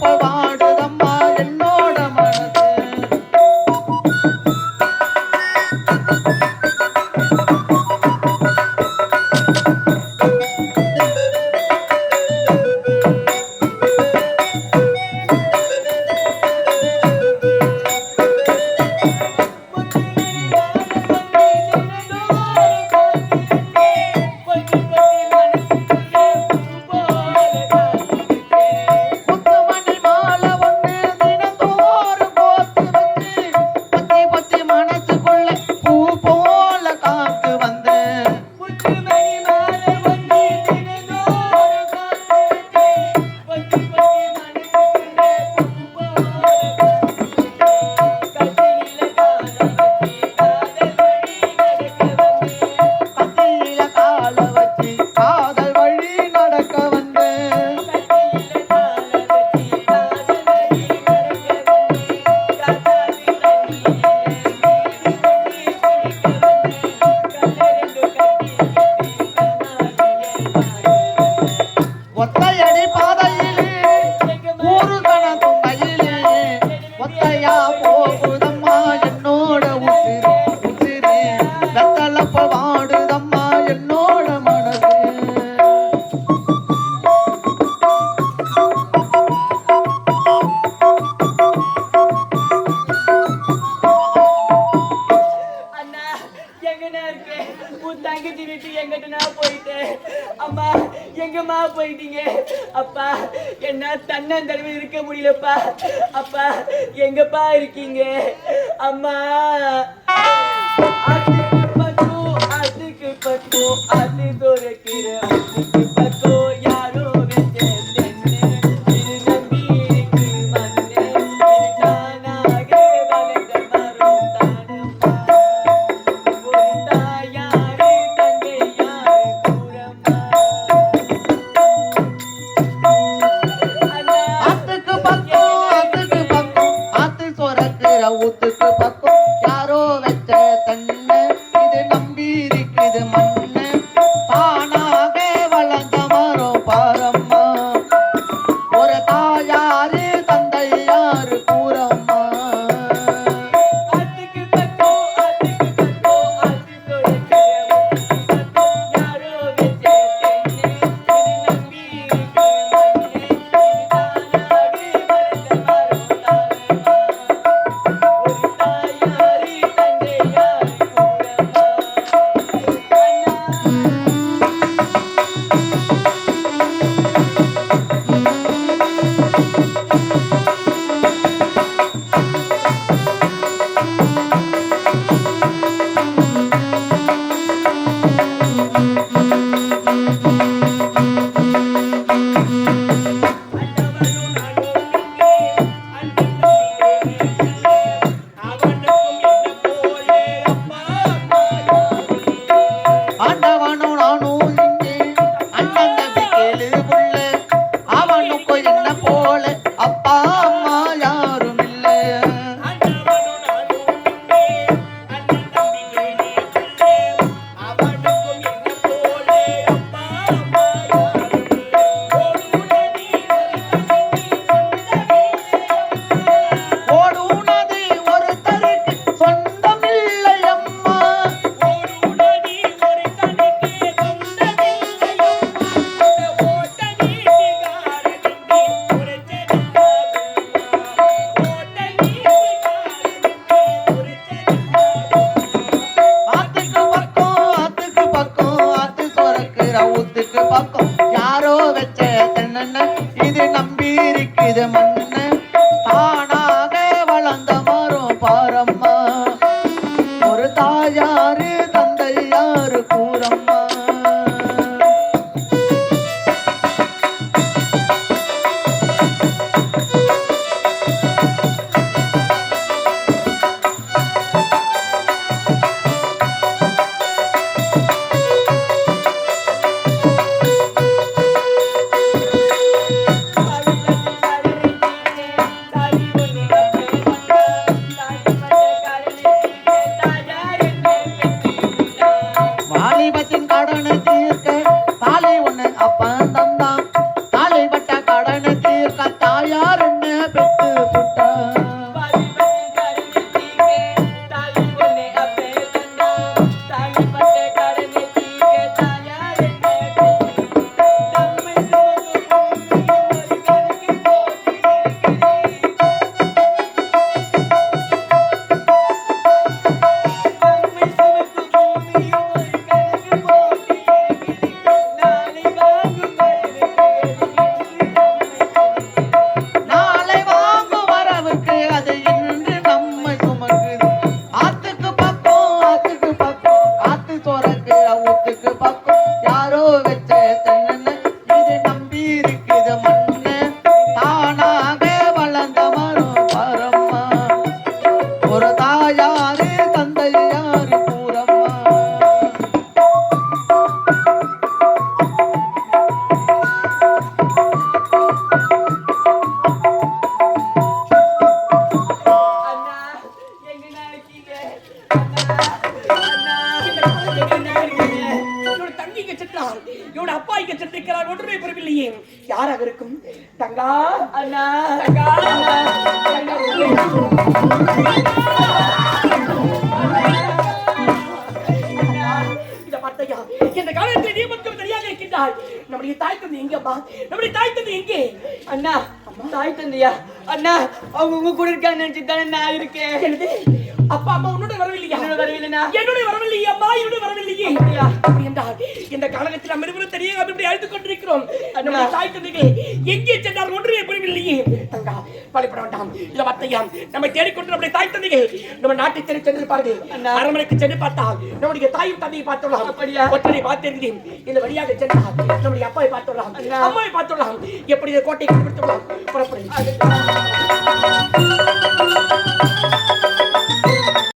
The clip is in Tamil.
বল போயிட்டீங்க. அப்பா என்ன தன்னந்தடவை இருக்க முடியலப்பா. அப்பா எங்கப்பா இருக்கீங்க? அம்மா. அதுக்கு பக்கம் அதுக்கு பக்கம் அது துறக்கிற அதுக்கு பக்கம் யாரோ வச்சேன் ಉತ್ತು நானும் நானும் மன்ன Павлович. அண்ணா தங்கா. இந்த காலத்தில் நீ மட்டும் தனியாக இருக்கின்றாய் நம்முடைய தாய் தந்தை எங்கம்மா நம்முடைய தாய் தந்தை எங்கே அண்ணா தாய் தந்தையா அண்ணா அவங்க உங்க கூட இருக்கான்னு நினைச்சு தானே நான் இருக்கேன். அப்பா அம்மா உன்னோட வரவில்லையா? என்னோட வரவில்லைண்ணா. என்னுடைய வரவில்லையே அம்மா என்னுடைய வரவில்லையே. அப்படியா? அப்படி என்றால் இந்த காலகட்டத்தில் நாம் இருவரும் தனியாக அப்படி அழுது கொண்டிருக்கிறோம். நம்முடைய தாய் தந்தைகள் எங்கே சென்றால் ஒன்றுமே புரியவில்லையே. தங்கா வழிபட வேண்டாம். இல்ல வார்த்தையா? நம்மை தேடிக்கொண்டு நம்முடைய தாய் தந்தைகள் நம்ம நாட்டை தேடி சென்றிருப்பார்கள். அண்ணா. அரண்மனைக்கு சென்று பார்த்தால் நம்முடைய தாயும் தந்தையை பார்த்துள்ளோம். அப்படியா? ஒற்றனை பார்த்திருந்தேன் இந்த வழியாக சென்றால் நம்முடைய அப்பாவை பார்த்துள்ளோம். அம்மாவை பார்த்துள்ளோம். எப்படி இந்த கோட்டையை கண்டுபிடித்துள்ளோம் புறப்படு Thank you.